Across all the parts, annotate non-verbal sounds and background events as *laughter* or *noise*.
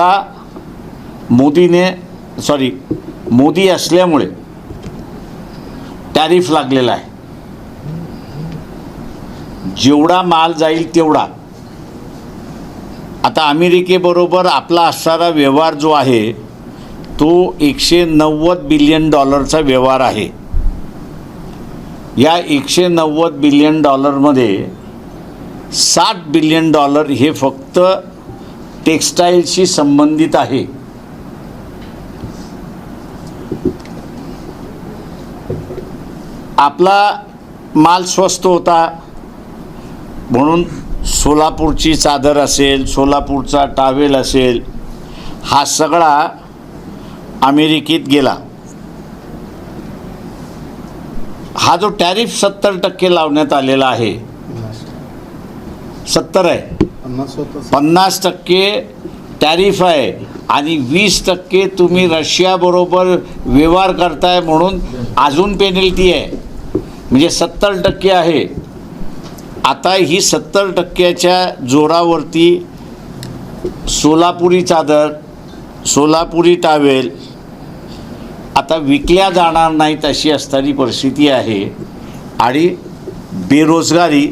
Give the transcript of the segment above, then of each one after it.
आता मोदीने सॉरी मोदी असल्यामुळे टॅरिफ लागलेला आहे. जेवढा माल जाईल तेवढा. आता अमेरिकेबरोबर आपला असणारा व्यवहार जो आहे तो एकशे नव्वद बिलियन डॉलरचा व्यवहार आहे. या एकशे नव्वद बिलियन डॉलरमध्ये साठ बिलियन डॉलर हे फक्त टेक्स्टाईलशी संबंधित आहे. आपला माल स्वस्त होता. म्हणून सोलापूरची चादर असेल सोलापूरचा टावेल असेल हा सगळा अमेरिकेत गेला. हा जो टॅरिफ सत्तर टक्के लावण्यात आलेला आहे सत्तर आहे. पन्नास टक्के टॅरिफ आहे. आणि वीस टक्के तुम्ही रशियाबरोबर व्यवहार करताय म्हणून अजून पेनल्टी आहे. म्हणजे सत्तर टक्के आहे. आता ही सत्तर टक्क्याच्या जोरावरती सोलापुरी चादर सोलापुरी टावेल आता विकल्या जाणार नाहीत अशी असणारी परिस्थिती आहे. आणि बेरोजगारी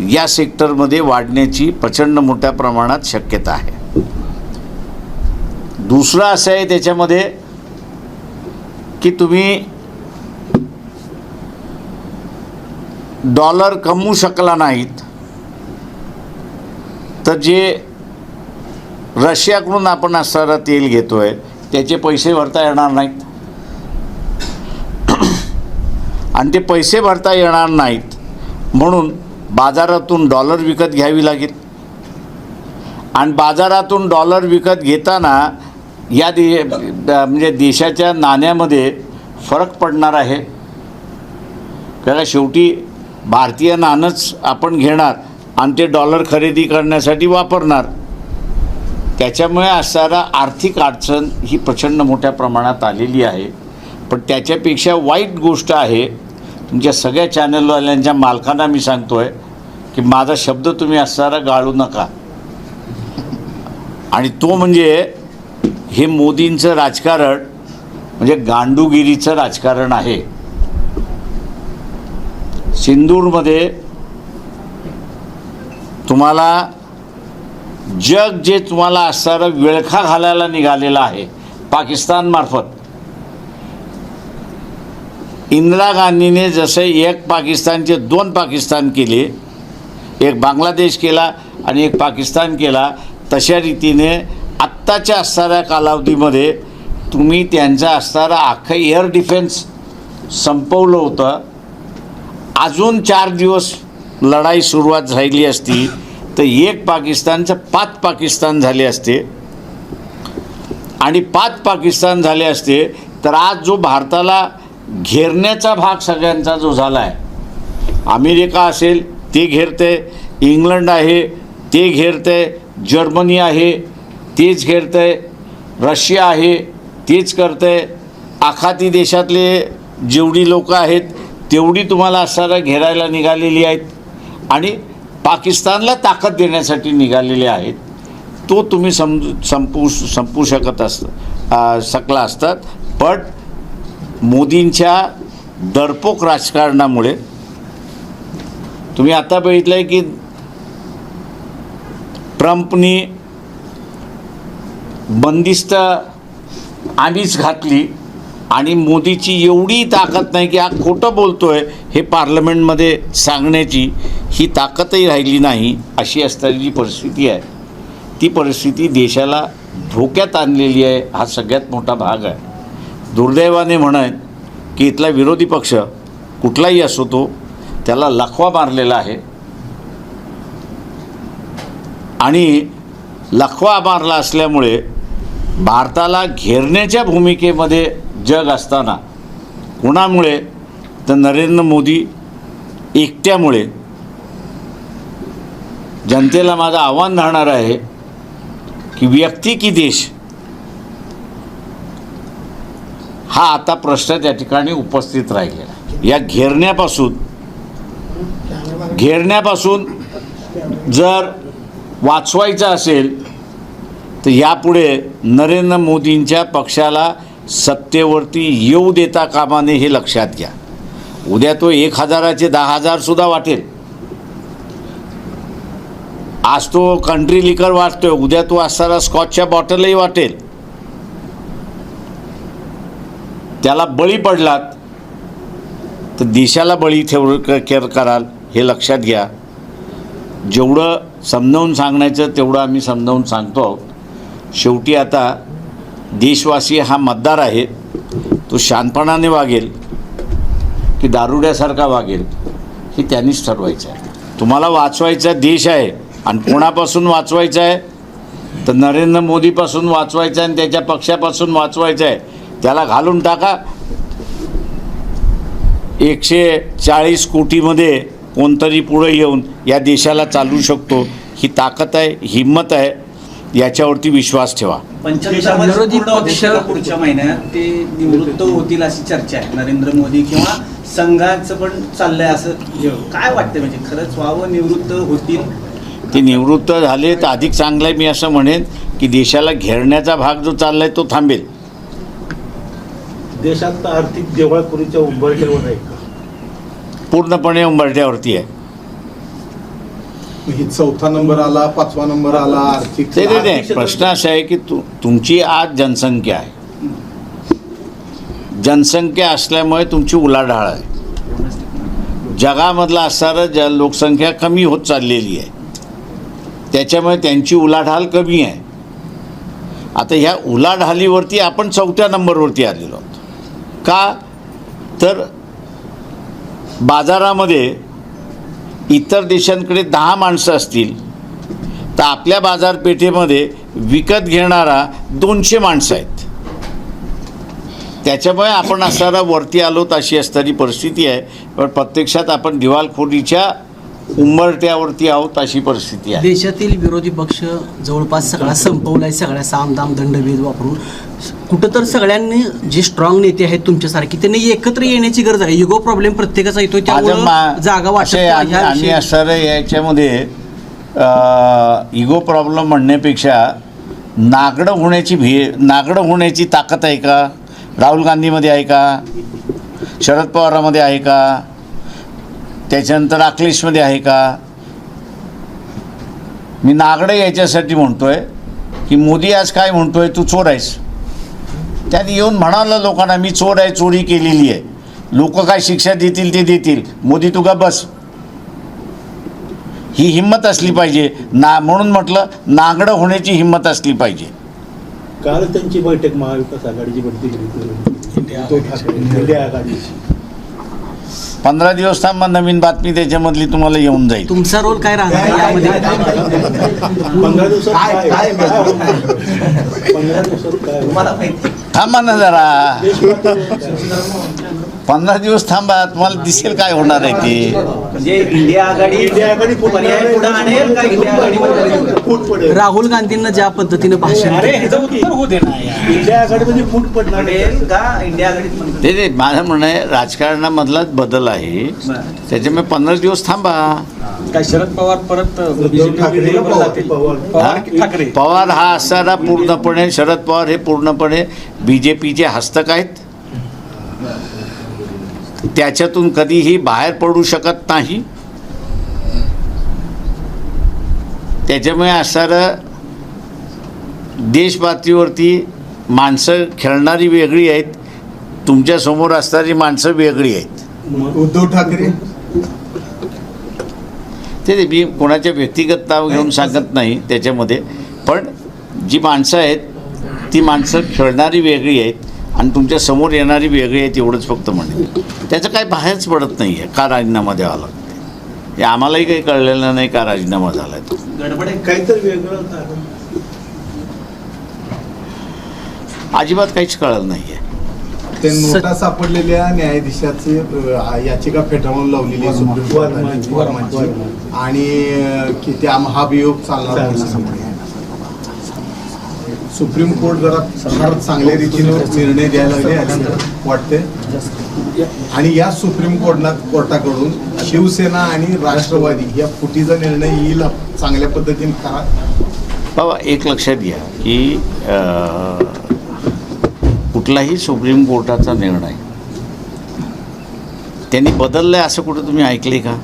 या सेक्टरमध्ये वाढण्याची प्रचंड मोठ्या प्रमाणात शक्यता आहे. दुसरं असं आहे त्याच्यामध्ये की तुम्ही डॉलर कमवू शकला नाहीत तर जे रशियाकडून आपण असणारं तेल घेतो आहे त्याचे पैसे भरता येणार नाहीत. *clears throat* आणि ते पैसे भरता येणार नाहीत म्हणून बाजारातून डॉलर विकत घ्यावी लागेल. आणि बाजारातून डॉलर विकत घेताना या दे म्हणजे देशाच्या नाण्यामध्ये फरक पडणार आहे. कारण शेवटी भारतीय नाणंच आपण घेणार आणि ते डॉलर खरेदी करण्यासाठी वापरणार. त्याच्यामुळे असणारा आर्थिक अडचण ही प्रचंड मोठ्या प्रमाणात आलेली आहे. पण त्याच्यापेक्षा वाईट गोष्ट आहे तुमच्या सगळ्या चॅनलवाल्यांच्या मालकांना मी सांगतो आहे की माझा शब्द तुम्ही असणारा गाळू नका. आणि तो म्हणजे हे मोदींचं राजकारण म्हणजे गांडूगिरीचं राजकारण आहे. सिंदूरमध्ये तुम्हाला जग जे तुम्हाला असणारं विळखा घालायला निघालेलं आहे पाकिस्तानमार्फत. इंदिरा गांधीने जसे एक पाकिस्तानचे दोन पाकिस्तान केले एक बांगलादेश केला आणि एक पाकिस्तान केला तशा रीतीने आत्ताच्या असणाऱ्या कालावधीमध्ये तुम्ही त्यांचा असणारा अख्खं एअर डिफेन्स संपवलं होतं. अजून चार दिवस लढाई सुरुवात झाली असती तर एक पाकिस्तानचं पाच पाकिस्तान झाले असते. आणि पाच पाकिस्तान झाले असते तर आज जो भारताला घेरण्याचा भाग सगळ्यांचा जो झाला आहे अमेरिका असेल ते घेरते इंग्लंड आहे ते घेरते जर्मनी आहे तेच घेरते रशिया आहे तेच करते. आखाती देशातले जेवढी लोकं आहेत तेवढी तुम्हाला असणारा घेरायला निघालेली आहेत. आणि पाकिस्तानला ताकद देण्यासाठी निघालेले आहेत. तो तुम्ही समजू संपू संपू शकत असत शकला असतात. पण मोदींच्या दडपोक राजकारणामुळे तुम्ही आता बघितलं आहे की ट्रम्पनी बंदिस्त आम्हीच घातली आणि मोदीची एवढी ताकद नाही की हा खोटं बोलतो आहे हे पार्लमेंटमध्ये सांगण्याची ही ताकदही राहिली नाही अशी असणारी जी परिस्थिती आहे ती परिस्थिती देशाला धोक्यात आणलेली आहे हा सगळ्यात मोठा भाग आहे. दुर्दैवाने म्हणत की इथला विरोधी पक्ष कुठलाही असो तो त्याला लखवा मारलेला आहे. आणि लखवा मारला असल्यामुळे भारताला घेरण्याच्या भूमिकेमध्ये जग असताना कुणामुळे तर नरेंद्र मोदी एकट्यामुळे जनतेला माझं आव्हान राहणार आहे की व्यक्ती की देश हा आता प्रश्न त्या ठिकाणी उपस्थित राहिलेला आहे. या घेरण्यापासून घेरण्यापासून जर वाचवायचं असेल तर यापुढे नरेंद्र मोदींच्या पक्षाला सत्तेवरती येऊ देता कामाने हे लक्षात घ्या. उद्या तो एक हजाराचे दहा हजारसुद्धा वाटेल. आज तो कंट्री लिकर वाटतोय उद्या तो असताना स्कॉचच्या बॉटलही वाटेल. त्याला बळी पडलात तर देशाला बळी ठेव केअर कराल हे लक्षात घ्या. जेवढं समजावून सांगण्याचं तेवढं आम्ही समजावून सांगतो आहोत. शेवटी आता देशवासी हा मतदार आहे तो शानपणाने वागेल की दारुड्यासारखा वागेल हे त्यांनीच ठरवायचं आहे. तुम्हाला वाचवायचा देश आहे आणि कोणापासून वाचवायचा आहे? तर नरेंद्र मोदीपासून वाचवायचं आहे आणि त्याच्या पक्षापासून वाचवायचं आहे. त्याला घालून टाका. एकशे चाळीस कोटीमध्ये कोणतरी पुढे येऊन या देशाला चालवू शकतो. ही ताकद आहे हिंमत आहे याच्यावरती विश्वास ठेवा. विरोधी पक्ष- पुढच्या महिन्यात ते निवृत्त होतील अशी चर्चा आहे. नरेंद्र मोदी किंवा संघाचं पण चाललंय असं हे. काय वाटतं म्हणजे खरंच व्हावं निवृत्त होतील? ते निवृत्त झाले तर अधिक चांगलं आहे मी असं म्हणेन की देशाला घेरण्याचा भाग जो चाललाय तो थांबेल. देशात आर्थिक दिवाळखोरीच्या उंबरठ्यावर आहे का? पूर्णपणे उंबरठ्यावरती आहे. ही चौथा नंबर आला पाचवा नंबर आला आर्थिक ते नाही, नाही प्रश्न असा आहे की तु तुमची आज जनसंख्या आहे. जनसंख्या असल्यामुळे तुमची उलाढाळ आहे. जगामधला असणारं ज लोकसंख्या कमी होत चाललेली आहे त्याच्यामुळे त्यांची उलाढाल कमी आहे. आता ह्या उलाढालीवरती आपण चौथ्या नंबरवरती आलेलो आहोत. का? तर बाजारामध्ये इतर देशांकडे दहा माणसं असतील तर आपल्या बाजारपेठेमध्ये विकत घेणारा दोनशे माणसं आहेत. त्याच्यामुळे आपण असणारा वरती आलो अशी असणारी परिस्थिती आहे. पण प्रत्यक्षात आपण दिवाळखोरीच्या उंबरट्यावरती आहोत अशी परिस्थिती आहे. देशातील विरोधी पक्ष जवळपास सगळा संपवलाय सगळ्या सामदाम दंडभेद वापरून. कुठं तर सगळ्यांनी जे स्ट्रॉंग नेते आहेत तुमच्यासारखे त्यांनी एकत्र येण्याची गरज आहे. युगो प्रॉब्लेम प्रत्येकाचा मा- जागा विषयी- असणारं याच्यामध्ये इगो प्रॉब्लेम म्हणण्यापेक्षा नागडं होण्याची भे नागडं होण्याची ताकद आहे का? राहुल गांधीमध्ये आहे का? शरद पवारामध्ये आहे का? त्याच्यानंतर अखिलेशमध्ये आहे का? मी नागडे याच्यासाठी म्हणतोय की मोदी आज काय म्हणतोय? तू चोर आहेस. त्यात येऊन म्हणाला लोकांना मी चोर आहे चोरी केलेली आहे. लोक काय शिक्षा देतील ते देतील. मोदी तू का बस. ही हिंमत असली पाहिजे. ना म्हणून म्हटलं नागडं होण्याची हिंमत असली पाहिजे. काल त्यांची बैठक महाविकास आघाडीची बैठक घेतली उद्धव ठाकरे इंडिया आघाडीची पंधरा दिवस थांबा नवीन बातमी त्याच्यामधली तुम्हाला येऊन जाईल. तुमचा रोल काय राहणार आहे यामध्ये? थांबा ना जरा. पंधरा दिवस थांबा तुम्हाला दिसेल काय होणार आहे ते. म्हणजे इंडिया आघाडी इंडिया आघाडी फुटणार पर्याय पुढे आणेल का इंडिया आघाडीमध्ये फूट पडेल. राहुल गांधींना ज्या पद्धतीनं भाषण अरे केलं, ह्याचं उत्तर होऊ दे ना यार. इंडिया आघाडीमध्ये फूट पडणार पडेल का इंडिया आघाडीत म्हणतो ते ते माझं म्हणणं आहे राजकारणामधलाच बदल आहे. बरं. त्याच्यामुळे पंधरा दिवस थांबा. काय शरद पवार परत उद्धव ठाकरे पवार. पवार पवार की ठाकरे? पवार हा असणारा पूर्णपणे शरद पवार हे पूर्णपणे बी जे पीचे हस्तक आहेत. त्याच्यातून कधीही बाहेर पडू शकत नाही. त्याच्यामुळे असणारं देश पातळीवरती माणसं खेळणारी वेगळी आहेत. तुमच्यासमोर असणारी माणसं वेगळी आहेत. उद्धव ठाकरे? ते ते मी कोणाच्या व्यक्तिगत नाव घेऊन सांगत नाही त्याच्यामध्ये. पण जी माणसं आहेत ती माणसं खेळणारी वेगळी आहेत. आणि तुमच्यासमोर येणारी वेगळी आहेत एवढंच फक्त म्हणेन. त्याचं काय बाहेरच पडत नाही आहे का राजीनामा द्यावा लागतो हे आम्हालाही काही कळलेलं नाही का राजीनामा झाला तो. गडबड आहे काहीतरी वेगळं कारण अजिबात काहीच कळलं नाही आहे ते नोटा सापडलेल्या न्यायाधीशाची अ, याचिका फेटाळून लावलेली आहे. सुप्रीम कोर्टाने. वर्माची. आणि अ, की त्या महाभियोग चालणार. सुप्रीम कोर्ट जरा फार चांगल्या रीतीनं निर्णय द्यायला लागले असं वाटते आणि या सुप्रीम कोर्टात कोर्टाकडून शिवसेना आणि राष्ट्रवादी या फुटीचा निर्णय येईल चांगल्या पद्धतीने करा. बाबा एक लक्षात घ्या की कुठलाही सुप्रीम कोर्टाचा निर्णय त्यांनी बदललं आहे असं कुठं तुम्ही ऐकले का?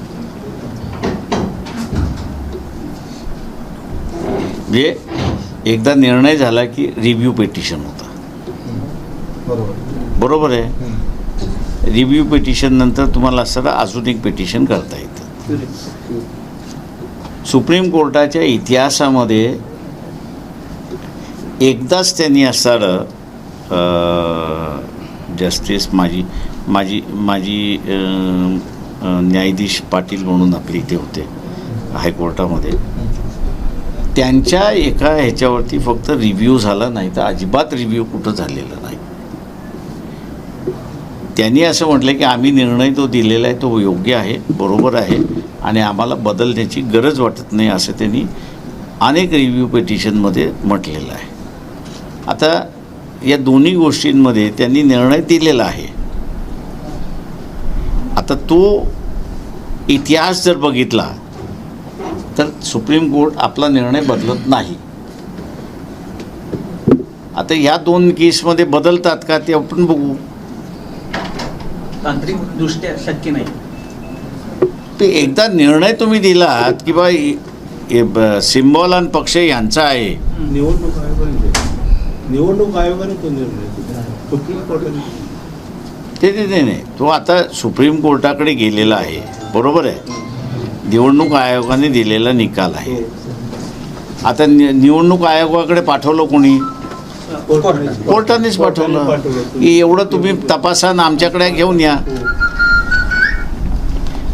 म्हणजे एकदा निर्णय झाला की रिव्ह्यू पेटिशन होता. बरोबर. बरोबर आहे? रिव्ह्यू पेटिशन नंतर तुम्हाला असं अजून एक पेटिशन करता येतं. सुप्रीम कोर्टाच्या इतिहासामध्ये एकदाच त्यांनी असणारं जस्टिस माझी माझी माझी न्यायाधीश पाटील म्हणून आपले इथे होते हायकोर्टामध्ये. त्यांच्या एका ह्याच्यावरती फक्त रिव्ह्यू झाला नाही तर अजिबात रिव्ह्यू कुठं झालेला नाही. त्यांनी असं म्हटलं की आम्ही निर्णय तो दिलेला आहे तो योग्य आहे बरोबर आहे आणि आम्हाला बदलण्याची गरज वाटत नाही असं त्यांनी अनेक रिव्ह्यू पिटिशनमध्ये म्हटलेलं आहे. आता या दोन्ही गोष्टींमध्ये त्यांनी निर्णय दिलेला आहे. आता तो इतिहास जर बघितला तर सुप्रीम कोर्ट आपला निर्णय बदलत नाही. आता ह्या दोन केसमध्ये बदलतात का ते आपण बघू. तांत्रिक दृष्ट्या शक्य नाही. ते एकदा निर्णय तुम्ही दिलात की बा सिम्बॉल आणि पक्ष यांचा आहे. निवडणूक आयोगाने निवडणूक आयोगाने तो निर्णय. सुप्रीम कोर्टाने. ते नाही. तो आता सुप्रीम कोर्टाकडे गेलेला आहे. बरोबर आहे? निवडणूक आयोगाने दिलेला निकाल आहे. आता नि निवडणूक आयोगाकडे पाठवलं कोणी? कोर्टानेच पाठवलं. की एवढं तुम्ही तपासान आमच्याकडे घेऊन या.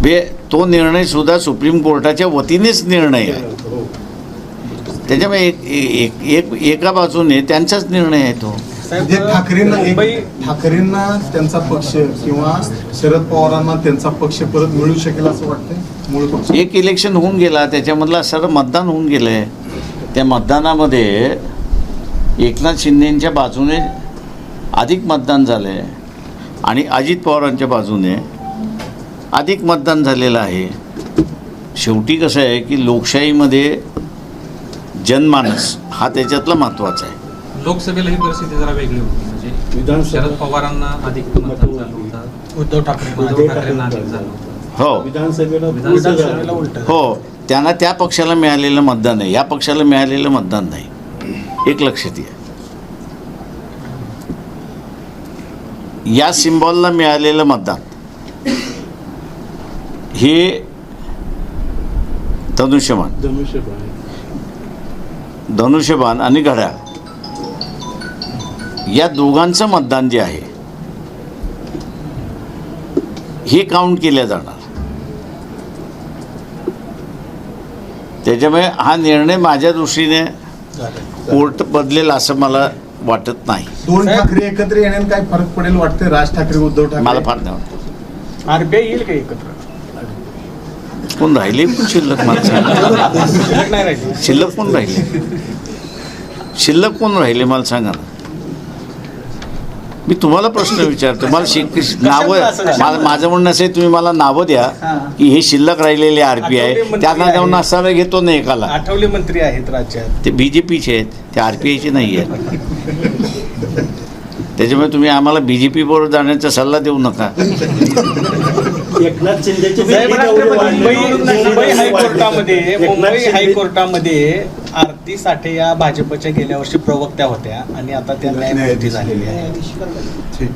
बे तो निर्णय सुद्धा सुप्रीम कोर्टाच्या वतीनेच निर्णय आहे. त्याच्यामुळे एक एक एक एका बाजूने त्यांचाच निर्णय आहे तो. म्हणजे ठाकरेंना ठाकरेंना त्यांचा पक्ष किंवा शरद पवारांना त्यांचा पक्ष परत मिळू शकेल असं मूळ पक्ष. एक इलेक्शन होऊन गेला त्याच्यामधला सर्व मतदान होऊन गेलं आहे त्या मतदानामध्ये एकनाथ शिंदेंच्या बाजूने अधिक मतदान झालं आहे आणि अजित पवारांच्या बाजूने अधिक मतदान झालेलं आहे. शेवटी कसं आहे की लोकशाहीमध्ये जनमानस हा त्याच्यातला महत्त्वाचा आहे. लोकसभेला ही परिस्थिती जरा वेगळी होती. म्हणजे विधानसभा शरद पवारांना अधिक मतदान झालं होतं उद्धव ठाकरे उद्धव ठाकरेंना अधिक झालं होतं हो. विधानसभेला हो. त्यांना त्या पक्षाला मिळालेलं मतदान आहे या पक्षाला मिळालेलं मतदान नाही. एक लक्षात घ्या. या सिम्बॉलला मिळालेलं मतदान हे धनुष्यबाण. धनुष्यबाण. धनुष्यबाण आणि घड्याळ. या दोघांचं मतदान जे आहे हे काउंट केल्या जाणार. त्याच्यामुळे हा निर्णय माझ्या दृष्टीने कोर्ट बदलेल असं मला वाटत नाही. दोन ठाकरे एकत्र येण्याने काय फरक पडेल वाटतंय? राज ठाकरे उद्धव ठाकरे? मला फार नाही वाटत. आरबीआय येईल का एकत्र? कोण राहिले? पण शिल्लक मला शिल्लक कोण राहिले? शिल्लक कोण राहिले मला सांगा ना. मी तुम्हाला प्रश्न विचारतो. मला शिक नावं मला माझं म्हणणं असं आहे तुम्ही मला नावं द्या. की हे शिल्लक राहिलेले आर पी आय त्यांना जाऊन आहेत. असावे घेतो ना एकाला. आठवले मंत्री आहेत राज्यात. ते बी जे पीचे आहेत ते आर पी आयचे नाही आहेत. त्याच्यामुळे तुम्ही आम्हाला बी जे पीबरोबर जाण्याचा सल्ला देऊ नका. एकनाथ शिंदेचे मुंबई मुंबई हायकोर्टामध्ये मुंबई हायकोर्टामध्ये आरती साठे या भाजपच्या गेल्या वर्षी प्रवक्त्या होत्या आणि आता त्या न्यायमूर्ती झालेल्या आहेत.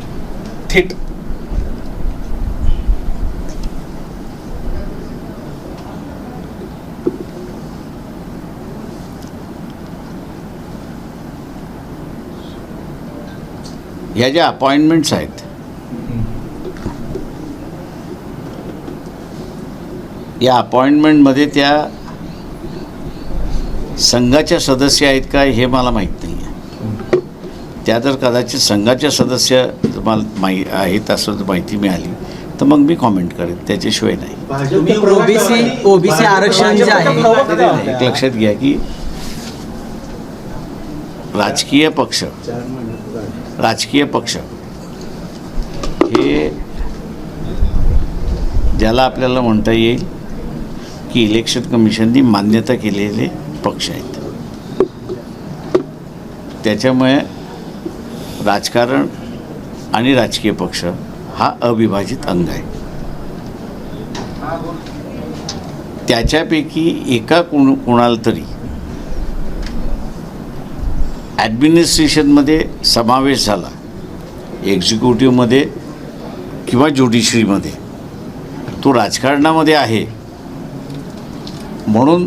थेट. ह्या ज्या अपॉइंटमेंट्स आहेत. या अपॉइंटमेंटमध्ये त्या संघाच्या सदस्य आहेत का हे मला माहीत नाही आहे त्या जर कदाचित संघाच्या सदस्य मला माही आहेत असं जर माहिती मिळाली तर मग मी कॉमेंट करेन त्याच्याशिवाय नाही तुम्ही ओबीसी ओबीसी आरक्षण जे आहे. एक लक्षात घ्या की राजकीय पक्ष राजकीय पक्ष हे ज्याला आपल्याला म्हणता येईल की इलेक्शन कमिशननी मान्यता केलेले पक्ष आहेत. त्याच्यामुळे राजकारण आणि राजकीय पक्ष हा अविभाजित अंग आहे. त्याच्यापैकी एका कोण कोणाला तरी ॲडमिनिस्ट्रेशनमध्ये समावेश झाला एक्झिक्युटिव्हमध्ये किंवा ज्युडिशरीमध्ये तो राजकारणामध्ये आहे. म्हणून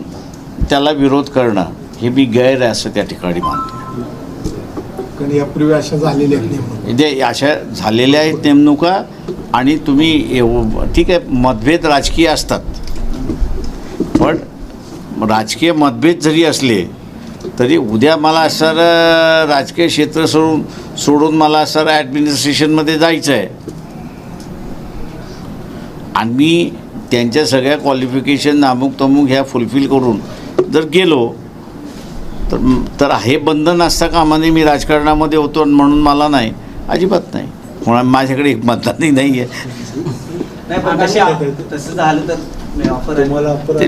त्याला विरोध करणं हे मी गैर आहे असं त्या ठिकाणी मानतो. कारण यापूर्वी अशा झालेल्या आहेत नेमणुका. म्हणजे अशा झालेल्या आहेत नेमणुका आणि तुम्ही एव- ठीक आहे मतभेद राजकीय असतात. पण राजकीय मतभेद जरी असले तरी उद्या मला सर राजकीय क्षेत्र सोडून सोडून मला सर ॲडमिनिस्ट्रेशनमध्ये जायचं आहे. आणि मी त्यांच्या सगळ्या क्वालिफिकेशन अमुक तमुक ह्या फुलफिल करून जर गेलो तर तर हे बंधन असता कामाने मी राजकारणामध्ये होतो आणि म्हणून मला नाही अजिबात नाही. म्हणून माझ्याकडे एक मतदानही नाही आहे. तसं झालं तर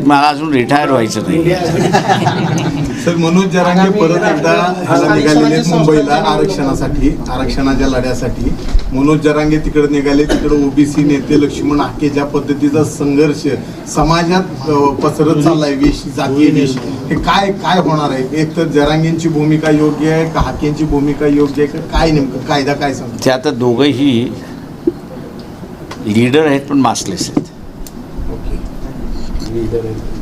मला अजून रिटायर व्हायचं नाही. *laughs* सर मनोज जरांगे परत एकदा ह्याला निघालेले आहेत मुंबईला आरक्षणासाठी आरक्षणाच्या लढ्यासाठी. मनोज जरांगे तिकडे निघाले तिकडे ओबीसी नेते लक्ष्मण हाके ज्या पद्धतीचा संघर्ष समाजात पसरत चाललाय विष जातीय विष. हे काय काय होणार आहे? एक तर जरांगेंची भूमिका योग्य आहे का हाकेंची भूमिका योग्य आहे का? काय नेमकं कायदा काय सांगतो? ते आता दोघंही लीडर आहेत पण मासलेस आहेत. ओके. leader आहे.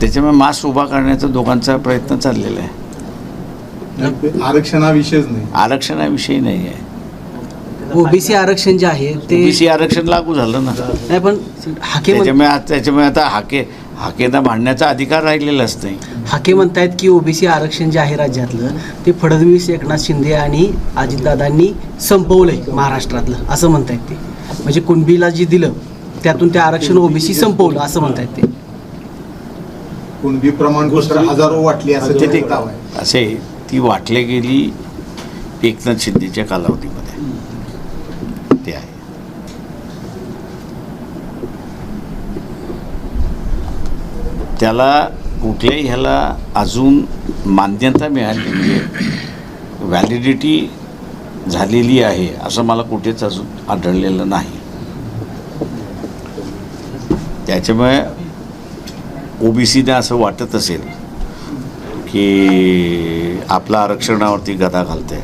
त्याच्यामुळे मास उभा करण्याचा दोघांचा प्रयत्न चाललेला आहे. आरक्षणाविषयीच नाही. आरक्षणाविषयी नाही आहे. ओबीसी आरक्षण जे आहे ते ओबीसी आरक्षण लागू झालं ना. नाही पण हाके म्हण- त्याच्यामुळे त्याच्यामुळे आता हाके हाकेना भांडण्याचा अधिकार राहिलेलाच नाही. हाके म्हणतायत की ओबीसी आरक्षण जे आहे राज्यातलं ते फडणवीस एकनाथ शिंदे आणि अजितदादांनी संपवलंय महाराष्ट्रातलं असं म्हणतायत ते. म्हणजे कुणबीला जे दिलं त्यातून ते आरक्षण ओबीसी संपवलं असं म्हणतायत ते. कुणबी प्रमाणपत्र हजारो वाटली असं ते दावा आहे. असे ती वाटली गेली एकनाथ शिंदेच्या कालावधीमध्ये. ते आहे. त्याला कुठल्याही ह्याला अजून मान्यता मिळाली म्हणजे व्हॅलिडिटी झालेली आहे असं मला कुठेच अजून आढळलेलं नाही. त्याच्यामुळे ओबीसीने असं वाटत असेल की आपल्या आरक्षणावरती गदा घालते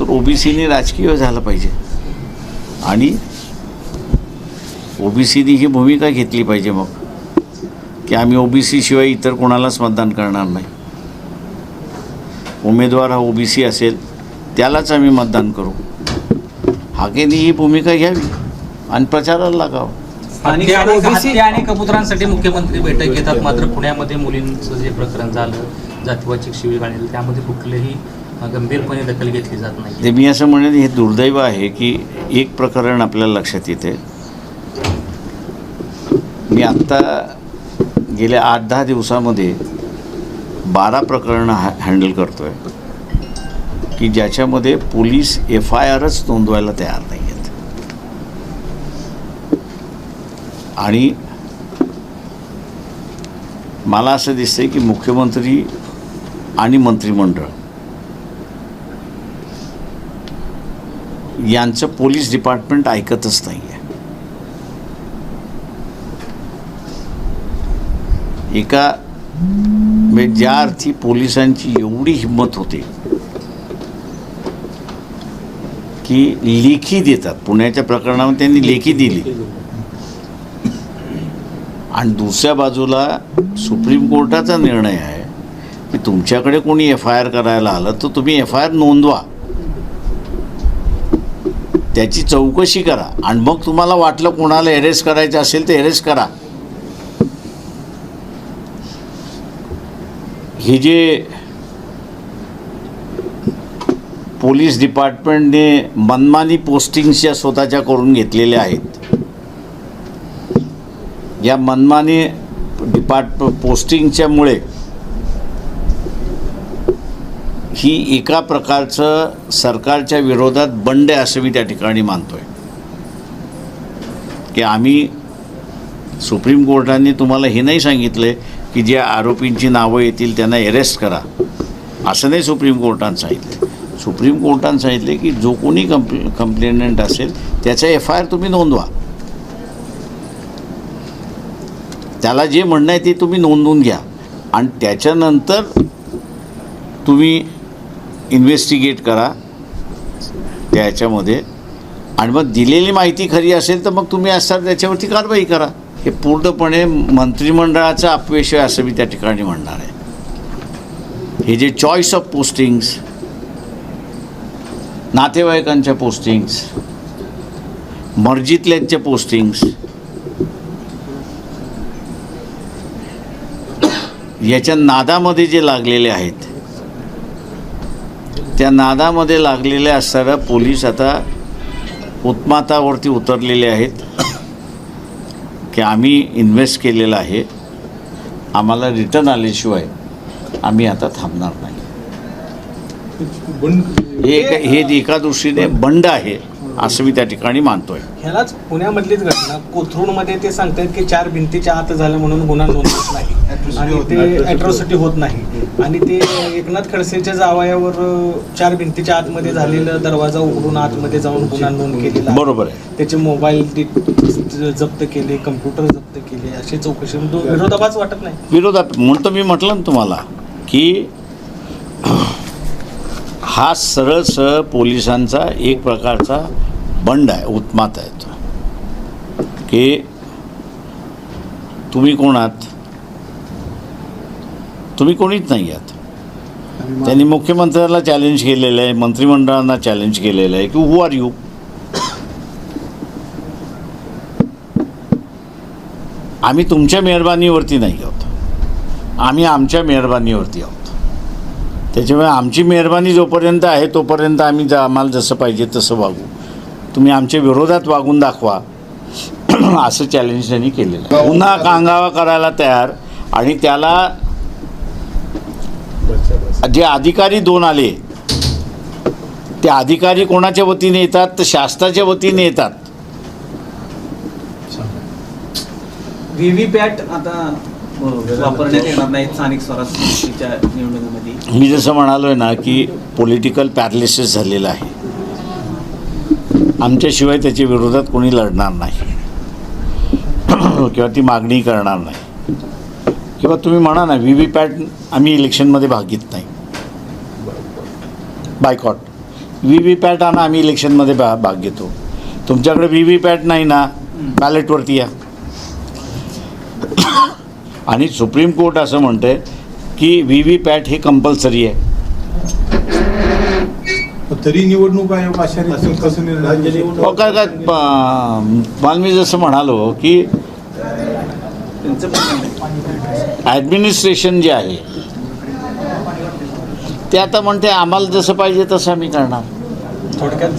तर ओबीसीने राजकीय झालं पाहिजे. आणि ओबीसीने ही भूमिका घेतली पाहिजे मग की आम्ही ओबीसी शिवाय इतर कोणालाच मतदान करणार नाही. उमेदवार हा ओबीसी असेल त्यालाच आम्ही मतदान करू. हाकेने ही भूमिका घ्यावी आणि प्रचाराला लागावं. स्थानिक आणि आणि कबुतरांसाठी मुख्यमंत्री बैठक घेतात. मात्र पुण्यामध्ये मुलींचं जे प्रकरण झालं जातीवाचक शिवीगाळ आलेलं त्यामध्ये कुठलेही गंभीरपणे दखल घेतली जात नाही. ते मी असं म्हणेन हे दुर्दैव आहे की एक प्रकरण आपल्याला लक्षात येते. मी आत्ता गेल्या आठ दहा दिवसामध्ये बारा प्रकरणं हॅ हँडल करतो आहे की ज्याच्यामध्ये पोलीस एफ आय आरच नोंदवायला तयार नाही आहेत आणि मला असं दिसतंय की मुख्यमंत्री आणि मंत्रिमंडळ यांचं पोलीस डिपार्टमेंट ऐकतच नाही आहे एका म्हणजे ज्या अर्थी पोलिसांची एवढी हिंमत होते की लेखी देतात. पुण्याच्या प्रकरणामध्ये त्यांनी लेखी दिली. आणि दुसऱ्या बाजूला सुप्रीम कोर्टाचा निर्णय आहे की तुमच्याकडे कोणी एफ आय आर करायला आलं तर तुम्ही एफ आय आर नोंदवा. त्याची चौकशी करा आणि मग तुम्हाला वाटलं कोणाला अरेस्ट करायचं असेल तर अरेस्ट करा. हे जे पोलीस डिपार्टमेंटने मनमानी पोस्टिंग्स या स्वतःच्या करून घेतलेल्या आहेत या मनमानी डिपार्ट पोस्टिंगच्यामुळे ही एका प्रकारचं सरकारच्या विरोधात बंड आहे असं मी त्या ठिकाणी मानतो आहे की आम्ही सुप्रीम कोर्टाने तुम्हाला हे नाही सांगितलं की की जे आरोपींची नावं येतील त्यांना अरेस्ट करा. असं नाही सुप्रीम कोर्टानं सांगितलं. सुप्रीम कोर्टानं सांगितले की जो कोणी कंप्ले कंप्लेनंट असेल त्याचा एफ आय आर तुम्ही नोंदवा. त्याला जे म्हणणं आहे ते तुम्ही नोंदवून घ्या. आणि त्याच्यानंतर तुम्ही इन्व्हेस्टिगेट करा त्याच्यामध्ये. आणि मग दिलेली माहिती खरी असेल तर मग तुम्ही असणार त्याच्यावरती कारवाई करा. हे पूर्णपणे मंत्रिमंडळाचा अपयश आहे असं मी त्या ठिकाणी म्हणणार आहे. हे जे चॉईस ऑफ पोस्टिंग्स नातेवाईकांच्या पोस्टिंग्स मर्जीतल्यांच्या पोस्टिंग्स याच्या नादामध्ये जे लागलेले आहेत त्या नादामध्ये लागलेले असणाऱ्या पोलीस आता उत्मातावरती उतरलेले आहेत की आम्ही इन्व्हेस्ट केलेलं आहे. आम्हाला रिटर्न आल्याशिवाय आम्ही आता थांबणार नाही. हे एक हे एका दृष्टीने बंड आहे. असं मी त्या ठिकाणी मानतोय. ह्यालाच पुण्यामधलीच घटना कोथरूडमध्ये ते सांगतायत की चार भिंतीच्या आत झालं म्हणून गुन्हा नोंद होत नाही. आणि ते अॅट्रॉसिटी होत नाही. आणि ते एकनाथ खडसेच्या जावयावर चार भिंतीच्या आतमध्ये झालेलं दरवाजा उघडून आतमध्ये जाऊन गुन्हा नोंद केलेला. बरोबर आहे. त्याचे मोबाईल जप्त केले कम्प्युटर जप्त केले अशी चौकशी तो विरोधाभास वाटत नाही. विरोधात म्हणतो मी म्हटलं ना तुम्हाला की हा सरळ सरळ पोलिसांचा एक प्रकारचा बंड आहे उत्मात आहे तो. की तुम्ही कोण आहात? तुम्ही कोणीच नाही आहात. त्यांनी मुख्यमंत्र्याला चॅलेंज केलेलं आहे मंत्रिमंडळांना चॅलेंज केलेलं आहे की हू आर यू आम्ही तुमच्या मेहरबानीवरती नाही आहोत. आम्ही आमच्या मेहरबानीवरती आहोत. त्याच्यामुळे आमची मेहरबानी जोपर्यंत आहे तोपर्यंत आम्ही आम्हाला जसं पाहिजे तसं वागू. तुम्ही आमच्या विरोधात वागून दाखवा. *clears throat* असं चॅलेंज त्यांनी केलेलं. पुन्हा कांगावा करायला तयार आणि त्याला जे अधिकारी दोन आले ते अधिकारी कोणाच्या वतीने येतात? तर शासनाच्या वतीने येतात. व्हीव्हीपॅट आता अ, वापरण्यात येणार नाहीत स्थानिक स्वराज्याच्या निवडणुकीमध्ये. मी जसं म्हणालो आहे ना की पॉलिटिकल पॅरालिसिस झालेलं आहे. आमच्याशिवाय त्याच्या विरोधात कोणी लढणार नाही. किंवा ती मागणी करणार नाही. किंवा तुम्ही म्हणा ना व्ही व्ही पॅट आम्ही इलेक्शनमध्ये भाग घेत नाही. बायकॉट. व्ही व्ही पॅट आणा आम्ही इलेक्शनमध्ये भा भाग घेतो. तुमच्याकडे व्ही व्ही पॅट नाही ना बॅलेटवरती या. आणि सुप्रीम कोर्ट असं म्हणते की व्ही व्ही पॅट हे कंपल्सरी आहे. तरी निवडणूक आयोग अशा रीतीने कसं निर्णय घेऊ शकतो? हो काय काय प- मला मी जसं म्हणालो की. ॲडमिनिस्ट्रेशन जे आहे ते आता म्हणते आम्हाला जसं पाहिजे तसं आम्ही करणार. थोडक्यात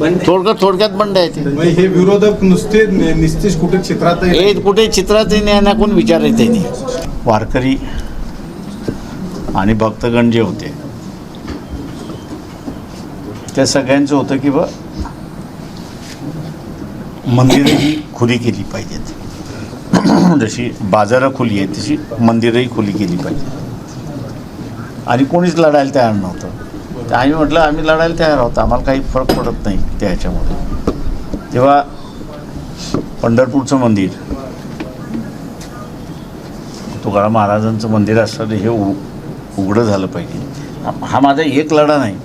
बंड थोडक्यात थोडक्यात बंड आहे ते. म्हणजे हे विरोधक नुसते नि- निस्तेज कुठे क्षेत्रात हे कुठे चित्रातही नाही ना कोण विचारायचंही नाही. वारकरी आणि भक्तगण जे होते त्या सगळ्यांचं होतं की बा मंदिरंही खुली केली पाहिजेत. जशी बाजारं खुली आहेत तशी मंदिरंही खुली केली पाहिजे आणि कोणीच लढायला तयार नव्हतं. तर आम्ही म्हटलं आम्ही लढायला तयार होतो आम्हाला काही फरक पडत नाही त्या ह्याच्यामध्ये. तेव्हा पंढरपूरचं मंदिर तुकाराम महाराजांचं मंदिर असताना हे उ उघडं झालं पाहिजे. हा माझा एक लढा नाही.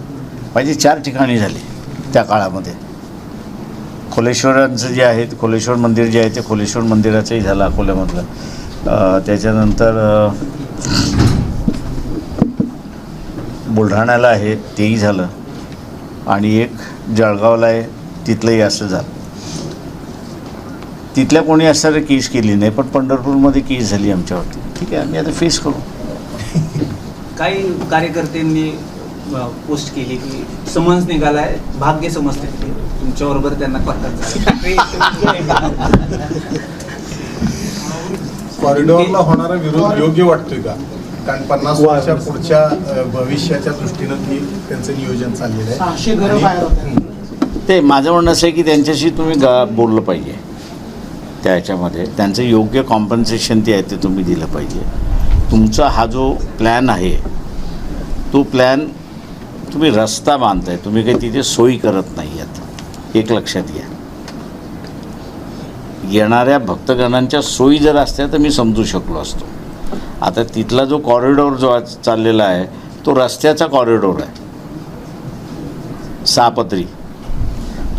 पाहिजे चार ठिकाणी झाले त्या काळामध्ये. खोलेश्वरांचं जे आहे खोलेश्वर मंदिर जे आहे ते खोलेश्वर मंदिराचंही झालं अकोल्यामधलं. त्याच्यानंतर बुलढाण्याला आहे तेही झालं. आणि एक जळगावला आहे तिथलंही असं झालं. तिथल्या कोणी असणारे केस केली नाही पण पंढरपूरमध्ये केस झाली आमच्यावरती. ठीक आहे आम्ही आता फेस करू. काही कार्यकर्त्यांनी पोस्ट केली की समज निघालाय भाग्य समजते. ते तुमच्याबरोबर त्यांना कॉन्टॅक्ट कॉरिडॉरला होणारा विरोध योग्य वाटतोय का? कारण पन्नास वर्षा पुढच्या भविष्याच्या दृष्टीनं ती त्यांचं नियोजन चाललेलं आहे. ते माझं म्हणणं असं आहे की त्यांच्याशी तुम्ही गा बोललं पाहिजे. त्या ह्याच्यामध्ये त्यांचं योग्य कॉम्पन्सेशन ते आहे ते तुम्ही दिलं पाहिजे. तुमचा हा जो प्लॅन आहे तो प्लॅन तुम्ही रस्ता बांधताय तुम्ही काही तिथे सोयी करत नाही आहात एक लक्षात घ्या. येणाऱ्या भक्तगणांच्या सोयी जर असत्या तर मी समजू शकलो असतो. आता तिथला जो कॉरिडॉर जो आज चाललेला आहे तो रस्त्याचा कॉरिडॉर आहे. सापत्री.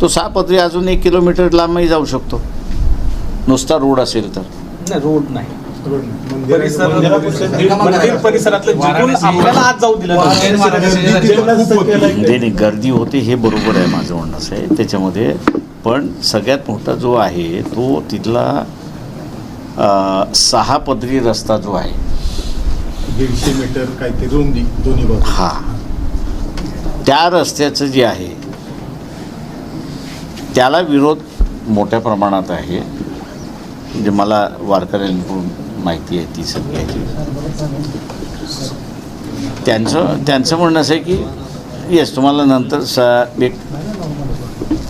तो सापत्री अजून एक किलोमीटर लांबही जाऊ शकतो. नुसता रोड असेल तर. नाही रोड नाही. परिसर मंदिरापासून- मंदिर परिसरातलं जिथून आपल्याला आज जाऊ दिलं नाही. गर्दी होती. हे बरोबर आहे माझं म्हणणं असं आहे. त्याच्यामध्ये पण सगळ्यात मोठा जो आहे तो तिथला सहा पदरी रस्ता जो आहे. दीडशे मीटर काहीतरी रुंदी दोन्ही बाजू हा. त्या रस्त्याचं जे आहे त्याला विरोध मोठ्या प्रमाणात आहे. म्हणजे मला वारकऱ्यांकडून माहिती आहे ती सगळ्याची त्यांचं त्यांचं म्हणणं असं आहे की येस तुम्हाला नंतर स एक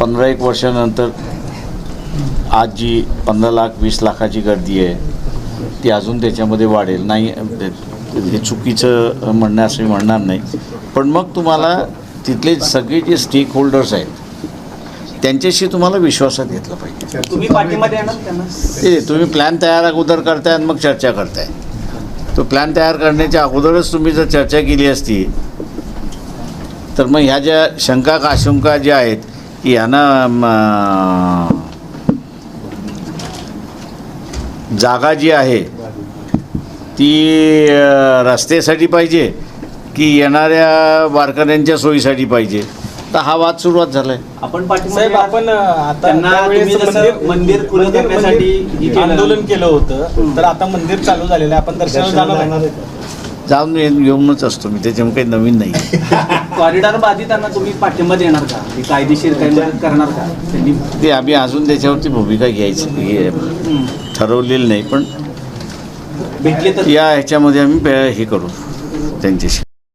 पंधरा एक वर्षानंतर आज जी पंधरा लाख वीस लाखाची गर्दी आहे ती अजून त्याच्यामध्ये वाढेल. नाही हे चुकीचं म्हणणं असं मी म्हणणार नाही. पण मग तुम्हाला तिथले सगळे जे स्टेक होल्डर्स आहेत त्यांच्याशी तुम्हाला विश्वासात घेतलं पाहिजे. तुम्ही पाठीमध्ये येणार त्यांना? ते तुम्ही प्लॅन तयार अगोदर करताय आणि मग चर्चा करताय. तो प्लॅन तयार करण्याच्या अगोदरच तुम्ही जर चर्चा केली असती तर मग ह्या ज्या शंका का आशंका ज्या आहेत की यांना जागा जी आहे ती रस्त्यासाठी पाहिजे की येणाऱ्या वारकऱ्यांच्या सोयीसाठी पाहिजे? तर हा वाद सुरुवात झाला आहे आपण साहेब आपण आता त्यांना त्यावेळेस तुम्ही जसं मंदिर- मंदिर खुलं मंदिर- करण्यासाठी मंदिर हे केलं. आंदोलन केलं होतं तर आता मंदिर चालू झालेलं आहे. आपण दर्शनाला जाणार आहे जाऊन येऊनच असतो मी. त्याच्यामुळे काही नवीन नाही. *laughs* कॉरिडॉर बाधितांना तुम्ही पाठिंबा देणार का? हे कायदेशीर काही मदत करणार का? त्यांनी ते आम्ही अजून त्याच्यावरती भूमिका घ्यायची हे. ठरवलेली नाही पण भेटले तर या ह्याच्यामध्ये आम्ही पे- हे करू त्यांच्याशी.